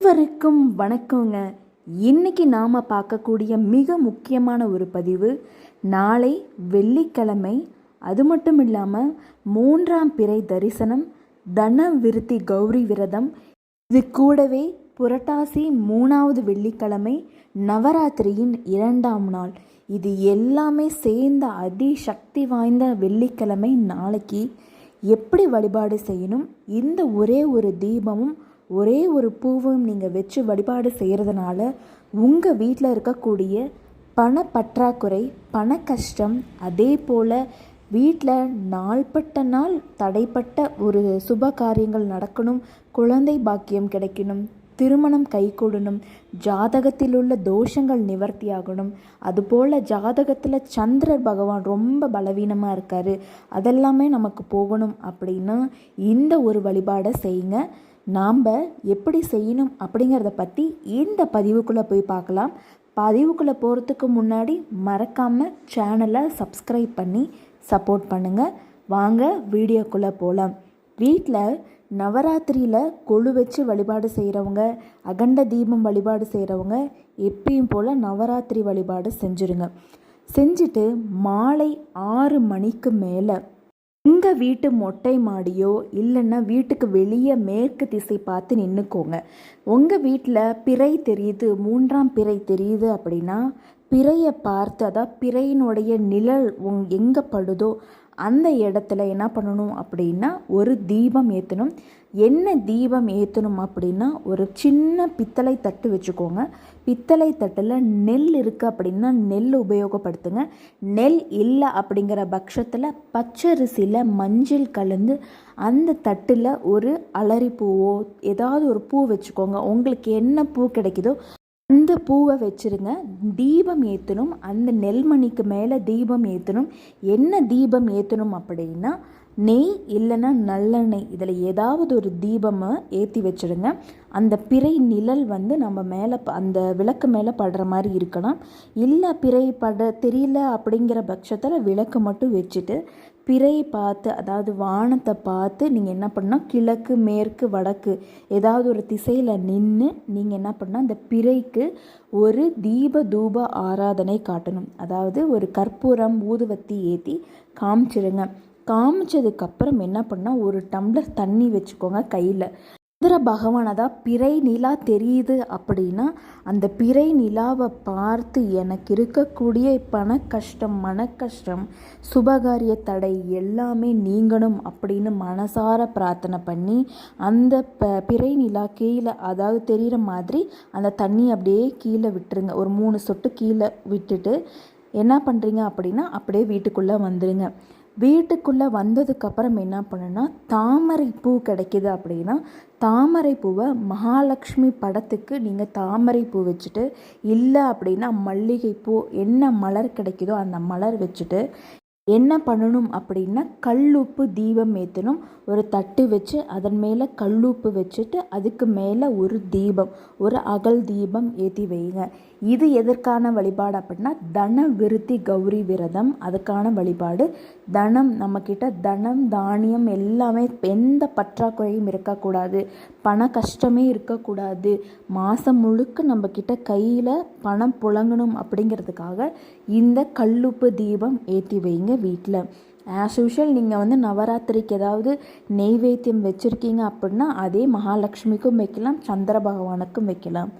அனைவருக்கும் வணக்கங்க. இன்னைக்கு நாம் பார்க்கக்கூடிய மிக முக்கியமான ஒரு பதிவு நாளை வெள்ளிக்கிழமை. அது மட்டும் இல்லாமல் மூன்றாம் பிறை தரிசனம் தன விருத்தி கௌரி விரதம். இது கூடவே புரட்டாசி மூணாவது வெள்ளிக்கிழமை நவராத்திரியின் இரண்டாம் நாள். இது எல்லாமே சேர்ந்த அதி சக்தி வாய்ந்த வெள்ளிக்கிழமை நாளைக்கு. எப்படி வழிபாடு செய்யணும்? இந்த ஒரே ஒரு தீபமும் ஒரே ஒரு பூவும் நீங்கள் வச்சு வழிபாடு செய்கிறதுனால உங்கள் வீட்டில் இருக்கக்கூடிய பண பற்றாக்குறை பண கஷ்டம் அதே போல் வீட்டில் நாள்பட்ட நாள் தடைப்பட்ட ஒரு சுப காரியங்கள் நடக்கணும் குழந்தை பாக்கியம் கிடைக்கணும் திருமணம் கைகூடணும் ஜாதகத்தில் உள்ள தோஷங்கள் நிவர்த்தியாகணும். அதுபோல் ஜாதகத்தில் சந்திரர் பகவான் ரொம்ப பலவீனமாக இருக்கார். அதெல்லாமே நமக்கு போகணும் அப்படின்னா இந்த ஒரு வழிபாடை செய்யுங்க. நாம் எப்படி செய்யணும் அப்படிங்கிறத பற்றி இந்த பதிவுக்குள்ளே போய் பார்க்கலாம். பதிவுக்குள்ளே போகிறதுக்கு முன்னாடி மறக்காமல் சேனலை சப்ஸ்கிரைப் பண்ணி சப்போர்ட் பண்ணுங்கள் வாங்க வீடியோக்குள்ளே போகலாம் வீட்டில் நவராத்திரியில் கொழு வச்சு வழிபாடு செய்கிறவங்க அகண்ட தீபம் வழிபாடு செய்கிறவங்க எப்பயும் போல் நவராத்திரி வழிபாடு செஞ்சுருங்க. செஞ்சுட்டு மாலை ஆறு மணிக்கு மேலே உங்கள் வீட்டு மொட்டை மாடியோ இல்லைன்னா வீட்டுக்கு வெளியே மேற்கு திசை பார்த்து நின்றுக்கோங்க உங்கள் வீட்டில் பிறை தெரியுது மூன்றாம் பிறை தெரியுது அப்படின்னா பிறையை பார்த்து அதான் பிறையினுடைய நிழல் உங் எங்கே படுதோ அந்த இடத்துல என்ன பண்ணணும் அப்படின்னா ஒரு தீபம் ஏற்றணும் என்ன தீபம் ஏற்றணும் அப்படின்னா ஒரு சின்ன பித்தளை தட்டு வச்சுக்கோங்க. பித்தளை தட்டில் நெல் இருக்குது அப்படின்னா நெல் உபயோகப்படுத்துங்க. நெல் இல்லை அப்படிங்கிற பட்சத்தில் பச்சரிசியில் மஞ்சள் கலந்து அந்த தட்டில் ஒரு அலரி பூவோ ஏதாவது ஒரு பூ வச்சுக்கோங்க. உங்களுக்கு என்ன பூ கிடைக்குதோ அந்த பூவை வச்சுருங்க. தீபம் ஏற்றணும் அந்த நெல்மணிக்கு மேலே தீபம் ஏற்றணும் என்ன தீபம் ஏற்றணும் அப்படின்னா நெய் இல்லைன்னா நல்லெண்ணெய். இதில் ஏதாவது ஒரு தீபமை ஏற்றி வச்சுடுங்க. அந்த பிறை நிழல் வந்து நம்ம மேலே அந்த விளக்கு மேலே படுற மாதிரி இருக்கலாம். இல்லை பிறை பட தெரியல அப்படிங்கிற பட்சத்தில் விளக்கு மட்டும் வச்சுட்டு பிறை பார்த்து அதாவது வானத்தை பார்த்து நீங்கள் என்ன பண்ணால் கிழக்கு மேற்கு வடக்கு ஏதாவது ஒரு திசையில் நின்று நீங்கள் என்ன பண்ணால் அந்த பிறைக்கு ஒரு தீப தூப ஆராதனை காட்டணும். அதாவது ஒரு கற்பூரம் ஊதுவத்தி ஏற்றி காமிச்சிடுங்க காமிச்சதுக்கப்புறம் என்ன பண்ணால் ஒரு டம்ளர் தண்ணி வச்சுக்கோங்க கையில். சந்திர பகவான் அதான் பிறை நிலா தெரியுது அப்படின்னா அந்த பிறை நிலாவை பார்த்து எனக்கு இருக்கக்கூடிய பண கஷ்டம் மன கஷ்டம் சுபகாரிய தடை எல்லாமே நீங்கணும் அப்படின்னு மனசார பிரார்த்தனை பண்ணி அந்த ப பிறை நிலா கீழே அதாவது தெரிகிற மாதிரி அந்த தண்ணி அப்படியே கீழே விட்டுருங்க. ஒரு மூணு சொட்டு கீழே விட்டுட்டு என்ன பண்ணுறீங்க அப்படின்னா அப்படியே வீட்டுக்குள்ளே வந்துடுங்க வீட்டுக்குள்ளே வந்ததுக்கப்புறம் என்ன பண்ணுன்னா தாமரை பூ கிடைக்கிது அப்படின்னா தாமரை பூவை மகாலட்சுமி படத்துக்கு நீங்கள் தாமரை பூ வச்சுட்டு இல்லை அப்படின்னா மல்லிகைப்பூ என்ன மலர் கிடைக்குதோ அந்த மலர் வச்சுட்டு என்ன பண்ணணும் அப்படின்னா கல்லுப்பு தீபம் ஏற்றணும் ஒரு தட்டு வச்சு அதன் மேலே கல்லுப்பு வச்சுட்டு அதுக்கு மேலே ஒரு தீபம் ஒரு அகல் தீபம் ஏற்றி வைங்க. இது எதற்கான வழிபாடு அப்படின்னா தன விருத்தி கௌரி விரதம். அதுக்கான வழிபாடு. தனம் நம்மக்கிட்ட தனம் தானியம் எல்லாமே எந்த பற்றாக்குறையும் இருக்கக்கூடாது. பண கஷ்டமே இருக்கக்கூடாது. மாதம் முழுக்க நம்மக்கிட்ட கையில் பணம் புழங்கணும் அப்படிங்கிறதுக்காக இந்த கல்லுப்பு தீபம் ஏற்றி வைங்க. வீட்டில். ஆஸ் யூஷுவல் நீங்கள் வந்து நவராத்திரிக்கு ஏதாவது நெய்வேத்தியம் வச்சுருக்கீங்க அப்படின்னா அதே மகாலட்சுமிக்கும் வைக்கலாம் சந்திர பகவானுக்கும் வைக்கலாம்.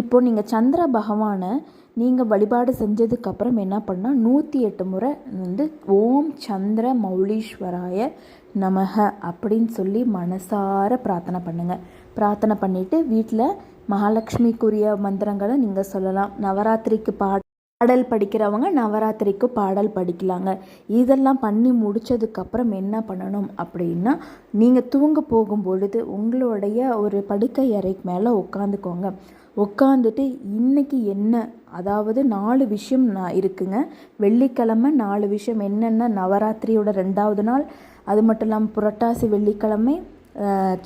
இப்போ நீங்கள் சந்திர பகவானை நீங்கள் வழிபாடு செஞ்சதுக்கப்புறம் என்ன பண்ணால் நூற்றி எட்டு முறை வந்து ஓம் சந்திர மௌலீஸ்வராய நமக அப்படின்னு சொல்லி மனசார பிரார்த்தனை பண்ணுங்கள் பிரார்த்தனை பண்ணிவிட்டு வீட்டில் மகாலட்சுமிக்குரிய மந்திரங்களை நீங்கள் சொல்லலாம். நவராத்திரிக்கு பா பாடல் படிக்கிறவங்க நவராத்திரிக்கு பாடல் படிக்கலாங்க. இதெல்லாம் பண்ணி முடித்ததுக்கப்புறம் என்ன பண்ணணும் அப்படின்னா நீங்கள் தூங்க போகும் பொழுது உங்களுடைய ஒரு படுக்கை அறைக்கு மேலே உட்காந்துக்கோங்க உட்காந்துட்டு இன்றைக்கி என்ன அதாவது நாலு விஷயம் நான் இருக்குங்க. வெள்ளிக்கிழமை நாலு விஷயம். என்னென்ன? நவராத்திரியோட ரெண்டாவது நாள். அது மட்டும் இல்லாமல் புரட்டாசி வெள்ளிக்கிழமை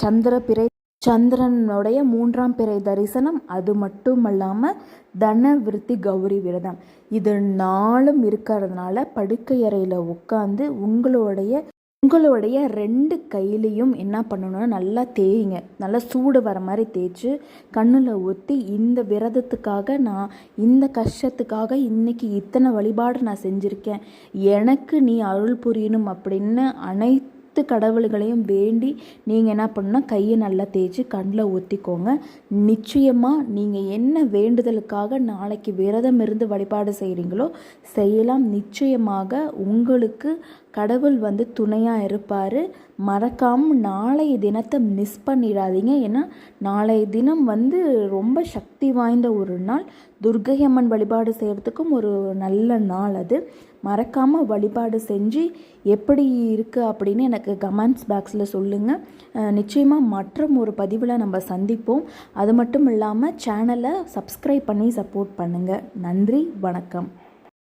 சந்திர பிறை சந்திரனுடைய மூன்றாம் பிறை தரிசனம் அது மட்டும் இல்லாமல் தன விருத்தி கௌரி விரதம். இது நாளும் இருக்கிறதுனால படுக்கை அறையில் உட்காந்து உங்களுடைய உங்களுடைய ரெண்டு கையிலையும் என்ன பண்ணணும்னா நல்லா தேய்ங்க. நல்லா சூடு வர மாதிரி தேய்ச்சி கண்ணில் ஊற்றி இந்த விரதத்துக்காக நான் இந்த கஷ்டத்துக்காக இன்னைக்கு இத்தனை வழிபாடு நான் செஞ்சுருக்கேன். எனக்கு நீ அருள் புரியணும் அப்படின்னு அனைத்து கடவுள்களையும் வேண்டி நீங்கள் என்ன பண்ணுன்னா கையை நல்லா தேய்ச்சி கண்ணில் ஊற்றிக்கோங்க நிச்சயமாக நீங்கள் என்ன வேண்டுதலுக்காக நாளைக்கு விரதம் இருந்து வழிபாடு செய்கிறீங்களோ செய்யலாம். நிச்சயமாக உங்களுக்கு கடவுள் வந்து துணையாக இருப்பார். மறக்காமல் நாளைய தினத்தை மிஸ் பண்ணிடாதீங்க. ஏன்னா நாளைய தினம் வந்து ரொம்ப சக்தி வாய்ந்த ஒரு நாள். துர்க்கை அம்மன் வழிபாடு செய்கிறதுக்கும் ஒரு நல்ல நாள் அது. மறக்காமல் வழிபாடு செஞ்சு எப்படி இருக்குது அப்படின்னு எனக்கு கமெண்ட்ஸ் பாக்ஸில் சொல்லுங்கள் நிச்சயமாக மற்றும் ஒரு பதிவில் நம்ம சந்திப்போம். அது மட்டும் இல்லாமல் சேனலை சப்ஸ்கிரைப் பண்ணி சப்போர்ட் பண்ணுங்கள் நன்றி வணக்கம்.